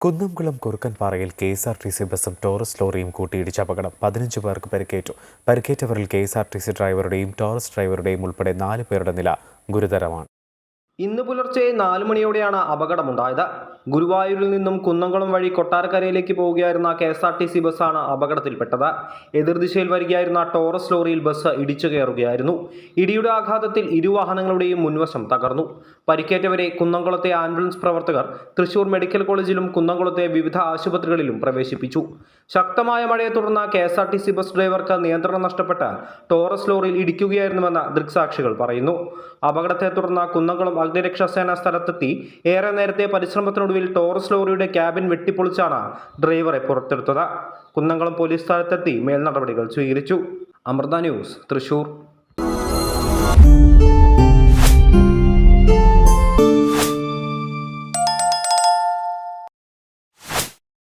Kunnamkulam കുറുക്കൻപാറയിൽ K S R T C ബസും Taurus ലോറിയും കൂട്ടിയിടിച്ച അപകടം. പതിനഞ്ച് പേർക്ക് പരിക്കേറ്റു. പരിക്കേറ്റവരിൽ K S R T C ഡ്രൈവറുടെയും Taurus ഡ്രൈവറുടെയും ഉൾപ്പെടെ നാല് പേരുടെ നില ഗുരുതരമാണ്. ഇന്ന് പുലർച്ചെ നാല് മണിയോടെയാണ് അപകടമുണ്ടായത്. ഗുരുവായൂരിൽ നിന്നും കുന്നംകുളം വഴി കൊട്ടാരക്കരയിലേക്ക് പോവുകയായിരുന്ന K S R T C ബസ്സാണ് അപകടത്തിൽപ്പെട്ടത്. എതിർദിശയിൽ വരികയായിരുന്ന ടോറസ് ലോറിയിൽ ബസ് ഇടിച്ചു കയറുകയായിരുന്നു. ഇടിയുടെ ആഘാതത്തിൽ ഇരു വാഹനങ്ങളുടെയും മുൻവശം തകർന്നു. പരിക്കേറ്റവരെ കുന്നംകുളത്തെ ആംബുലൻസ് പ്രവർത്തകർ തൃശൂർ മെഡിക്കൽ കോളേജിലും കുന്നംകുളത്തെ വിവിധ ആശുപത്രികളിലും പ്രവേശിപ്പിച്ചു. ശക്തമായ മഴയെ തുടർന്ന് K S R T C bus ഡ്രൈവർക്ക് നിയന്ത്രണം നഷ്ടപ്പെട്ട ടോറസ് ലോറിയിൽ ഇടിക്കുകയായിരുന്നുവെന്ന് ദൃക്സാക്ഷികൾ പറയുന്നു. അപകടത്തെ തുടർന്ന് കുന്നംകുളം അഗ്നിരക്ഷാസേന സ്ഥലത്തെത്തി. ഏറെ നേരത്തെ പരിശ്രമത്തിനൊടുവിൽ ടോറസ് ലോറിയുടെ ക്യാബിൻ വെട്ടിപ്പൊളിച്ചാണ് ഡ്രൈവറെ പുറത്തെടുത്തത്. കുന്നംകുളം പോലീസ് സ്ഥലത്തെത്തി മേൽനടപടികൾ സ്വീകരിച്ചു. അമൃത ന്യൂസ് തൃശൂർ.